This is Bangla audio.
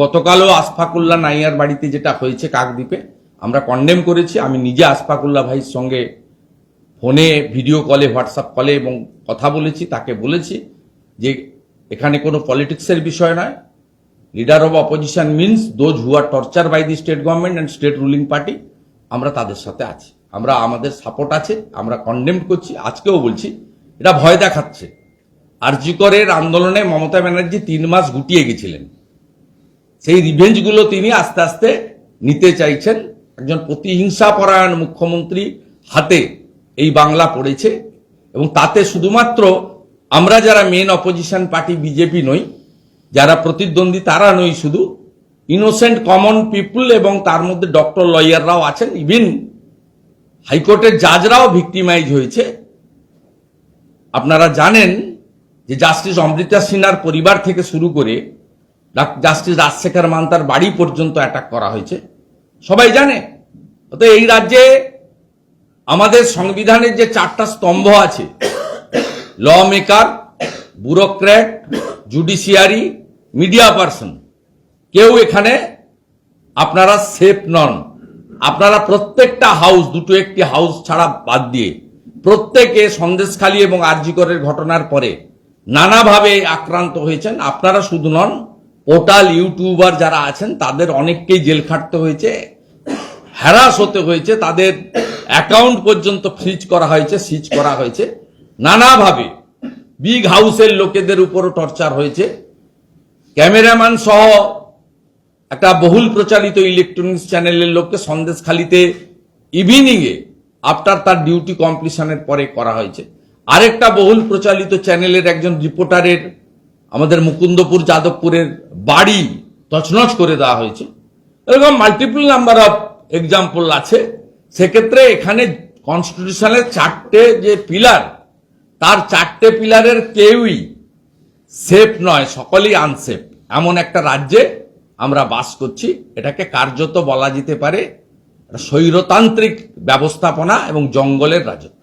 গতকালও আসফাকুল্লাহ নাইয়ার বাড়িতে যেটা হয়েছে কাকদ্বীপে, আমরা কন্ডেম করেছি, আমি নিজে আসফাকুল্লাহ ভাইয়ের সঙ্গে ফোনে ভিডিও কলে হোয়াটসঅ্যাপ কলে এবং কথা বলেছি, তাকে বলেছি যে এখানে কোনো পলিটিক্সের বিষয় নয়। Leader of opposition means those who are torture by the state government and state ruling party আমরা তাদের সাথে আছি। আমরা, আমাদের সাপোর্ট আছে, আমরা কন্ডেম করছি। আজকেও বলছি, এটা ভয় দেখাচ্ছে। আরজিকরের আন্দোলনে মমতা ব্যানার্জি তিন মাস গুটিয়ে গেছিলেন। সেই রিভেঞ্জগুলো তিনি আস্তে আস্তে নিতে চাইছেন। একজন প্রতিহিংসা পরায়ণ মুখ্যমন্ত্রী হাতে এই বাংলা পড়েছে এবং তাতে শুধুমাত্র আমরা যারা মেন অপোজিশন পার্টি বিজেপি নই, যারা প্রতিদ্বন্দ্বী তারা নই শুধু ইনোসেন্ট কমন পিপুল এবং তার মধ্যে ডক্টর লয়াররাও আছেন। ইভিন হাইকোর্টের জাজরাও ভিক্টিমাইজ হয়েছে। আপনারা জানেন যে জাস্টিস অমৃতা সিনহার পরিবার থেকে শুরু করে জাস্টিস রাজশেখর মান্তার বাড়ি পর্যন্ত অ্যাটাক করা হয়েছে। সবাই জানে? তো এই রাজ্যে আমাদের সংবিধানের যে চারটা স্তম্ভ আছে law maker bureaucrat judiciary media person কেউ এখানে আপনারা সেফ নন। আপনারা প্রত্যেকটা হাউস দুটো একটি হাউস ছাড়া বাদ দিয়ে প্রত্যেকে সন্দেশখালী এবং আরজিকরের ঘটনার পরে নানাভাবে আক্রান্ত হয়েছেন। আপনারা শুধু নন পোর্টাল ইউটিউবার যারা আছেন, তাদের অনেককেই জেল খাটতে হয়েছে, হ্যারাস হতে হয়েছে, তাদের অ্যাকাউন্ট পর্যন্ত ফ্রিজ করা হয়েছে, সিজ করা হয়েছে। নানাভাবে বিগ হাউসের লোকেদের উপরও টর্চার হয়েছে। ক্যামেরাম্যান সহ একটা বহুল প্রচারিত ইলেকট্রনিক্স চ্যানেলের লোককে সন্দেশখালিতে ইভিনিং এ আফটার তার ডিউটি কমপ্লিশনের পরে করা হয়েছে। আরেকটা বহুল প্রচারিত চ্যানেলের একজন রিপোর্টারের আমাদের মুকুন্দপুর, যাদবপুরের বাড়ি তছনছ করে দেওয়া হয়েছে। এরকম মাল্টিপল নাম্বার অফ এক্সাম্পল আছে। সেক্ষেত্রে এখানে কনস্টিটিউশনের চারটে যে পিলার তার চারটে পিলারের কেউই সেফ নয়, সকলেই আনসেফ এমন একটা রাজ্যে আমরা বাস করছি, এটাকে কার্যত বলা যেতে পারে স্বৈরতান্ত্রিক ব্যবস্থাপনা এবং জঙ্গলের রাজত্ব।